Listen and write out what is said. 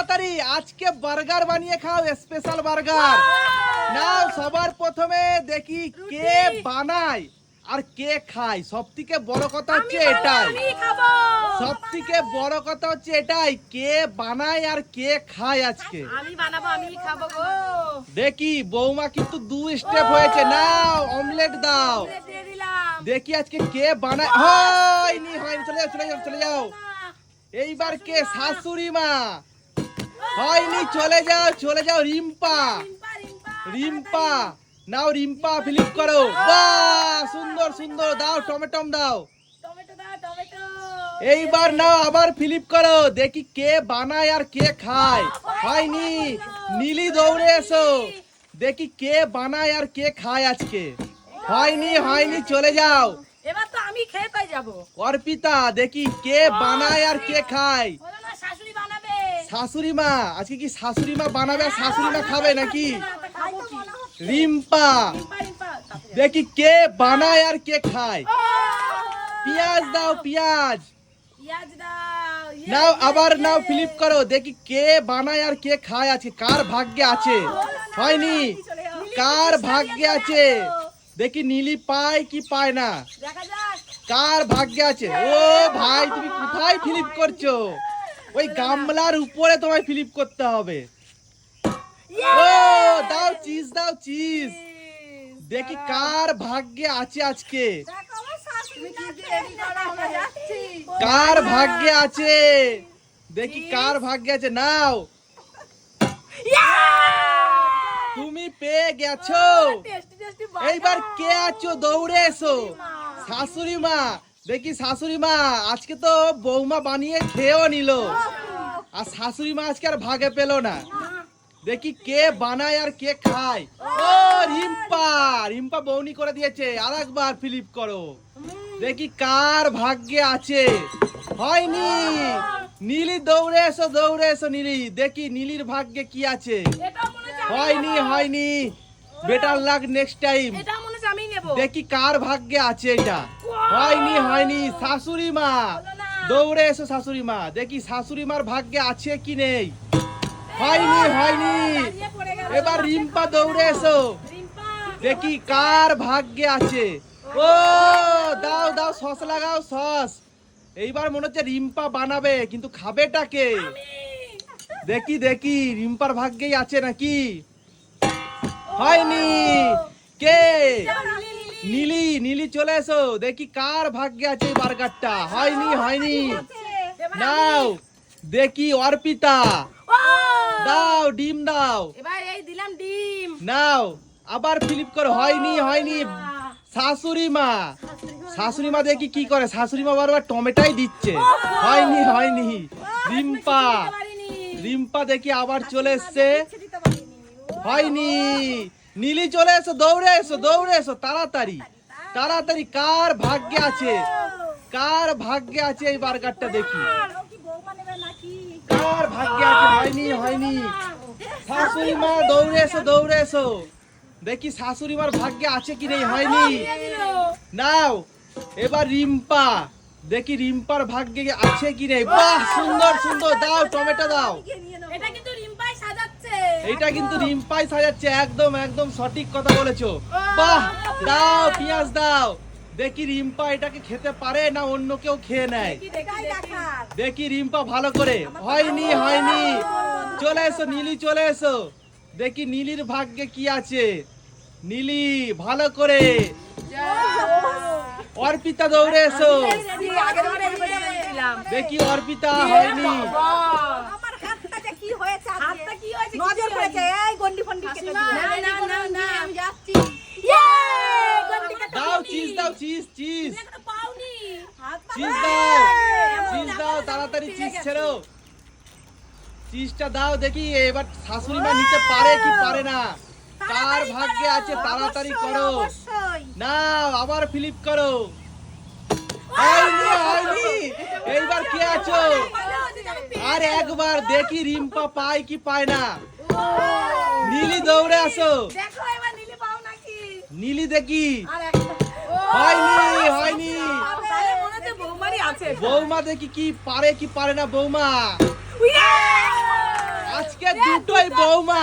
তাড়াতাড়ি আজকে বার্গার বানিয়ে খাও স্পেশাল বার্গার। নাও সবার প্রথমে দেখি কে বানায় আর কে খায়। সব থেকে বড় কথা হচ্ছে এটাই। সব থেকে বড় কথা হচ্ছে এটাই কে বানায় আর কে খায় আজকে। আমি বানাবো আমি খাব গো। দেখি বৌমা কিন্তু দু স্টেপ হয়েছে। নাও অমলেট দাও। দেখি আজকে কে বানায়। হয়নি হয়নি চলে যাও চলে যাও চলে যাও। এইবার কে? শাশুড়ি মা। হয়নি চলে যাও চলে যাও রিম্পা। রিম্পা, নাও রিম্পা ফিলিপ করো। বাহ সুন্দর সুন্দর দাও টমেটম দাও। এইবার নাও আবার ফিলিপ করো। দেখি কে বানায় আর কে খায়। হয়নি নীলি দৌড়ে এসো। দেখি কে বানায় আর কে খায় আজকে। হয়নি হয়নি চলে যাও। এবার তো আমি খেয়ে তাই যাব। অর্পিতা দেখি কে বানায় আর কে খায়। শাশুড়ি মা আজকে কি শাশুড়ি মা বানাবে আর শাশুড়ি মা খাবে নাকি? রিম্পা। রিম্পা দেখি কে বানায় আর কে খায়। পেঁয়াজ দাও পেঁয়াজ। ইয়ে, নাও ইয়ে, আবার ইয়ে। নাও ফিলিপ করো। দেখি কে বানায় আর কে খায় আছে কার ভাগ্যে আছে? হয়নি। কার ভাগ্যে আছে? দেখি নীলি পায় কি পায় না। কার ভাগ্যে আছে? ও ভাই তুমি কোথায় ফিলিপ করছ? ওই গামলার উপরে তোমায় ফিলিপ করতে হবে। ও দাও চিজ দাও চিজ দেখি কার ভাগ্যে আছে আজকে। করো আমরা যাচ্ছি। কার ভাগ্যে আছে? দেখি কার ভাগ্যে আছে। নাও। তুমি পেয়ে গেছো। টেস্টি এইবার কে আছো? দৌড়ে এসো। শাশুড়ি মা দেখি শাশুড়ি মা আজকে তো বৌমা বানিয়ে খেয়েও নিল। আর শাশুড়ি মা আজকে আর ভাগে পেল না। দেখি কে বানায় আর কে খায়। ও রিম্পা রিম্পা বৌনি করে দিয়েছে। আর একবার ফিলিপ করো। দেখি কার ভাগ্যে আছে। হয়নি। নীলি দৌড়ে এসো দৌড়ে এসো নীলি। দেখি নীলির ভাগ্যে কি আছে। হয়নি হয়নি। বেটার লাগ নেক্সট টাইম। দেখি কার ভাগ্যে আছে এটা। হয়নি হয়নি শাশুড়ি মা। দৌড়ে এসো শাশুড়ি মা দেখি শাশুড়ি মার ভাগ্যে আছে কি নেই। হয়নি হয়নি। এবার রিম্পা দৌড়ে এসো। দেখি কার ভাগ্যে আছে। ও দাও দাও সস লাগাও সস। এইবার মনে হচ্ছে রিম্পা বানাবে কিন্তু খাবেটাকে দেখি দেখি রিম্পার ভাগ্যেই আছে নাকি? হয়নি। কে? নীলি নীলি চলে এসো। দেখি কার ভাগ্যে আছে এই বার্গারটা। হয়নি হয়নি। নাও দেখি অর্পিতা। দাও ডিম দাও। এবার এই দিলাম ডিম। নাও আবার ফিলিপ করো। হয়নি হয়নি। শাশুড়ি মা। শাশুড়ি মা দেখি কি করে। শাশুড়ি মা বারবার টমেটাই দিচ্ছে। হয়নি হয়নি। রিম্পা। রিম্পা দেখি আবার চলে এসছে। হয়নি। নীলি চলে এসো, দৌড়ে এসো দৌড়ে এসো, তাড়াতাড়ি। তাড়াতাড়ি, কার ভাগ্যে আছে? কার ভাগ্যে আছে এই বার্গারটা দেখি। কার ভাগ্যে আছে? হয়নি হয়নি। শাশুড়ি মা, দৌড়ে এসো দৌড়ে এসো। দেখি শাশুড়ি মার ভাগ্যে আছে কি নেই, হয়নি। নাও, এবার রিম্পা। দেখি রিম্পার ভাগ্যে আছে কি নেই। বাহ, সুন্দর সুন্দর। দাও, টমেটো দাও। এটা এইটা কিন্তু রিম্পাই সাজাচ্ছে একদম একদম সঠিক কথা বলেছ। বাহ দাও পেঁয়াজ দাও। দেখি রিম্পা এটাকে খেতে পারে না অন্য কেউ খেয়ে নেয়? দেখি, দেখি। দেখি। রিম্পা ভালো করে। হয়নি হয়নি। চলে এসো নীলি চলে এসো। দেখি নীলির ভাগ্যে কি আছে। নীলি ভালো করে। অর্পিতা দৌড়ে এসো। দেখি অর্পিতা হয়নি বাহ! আমার হাতটা যে কি হয়েছে আজকে? হাতটা কি হয়েছে, কি নজর? পড়েছে। এই গন্ডি ফন্ডি কেটে দিও। না, না, না, না, আমি যাচ্ছি। ইয়ে! গন্ডি কাটা দাও চিজ দাও চিজ চিজ তুমি এখনও পাওনি। হাত পা- চিজ দাও। চিজ দাও তাড়াতাড়ি চিজ ছেড়ো চিজটা দাও দেখি এবার শাশুড়ি মা নিতে পারে কি পারে না? কার ভাগ্যে আছে তাড়াতাড়ি করো। নাও আবার ফিলিপ করো। হয়নি হয়নি। এইবার কে আছো? আর একবার দেখি রিম্পা পায় কি পায় না। নীলি দৌড়ে আসো। নীলে দেখি। হয়নি হয়নি। বৌমা দেখি কি পারে কি পারে না বৌমা। আজকে দুটোই বৌমা।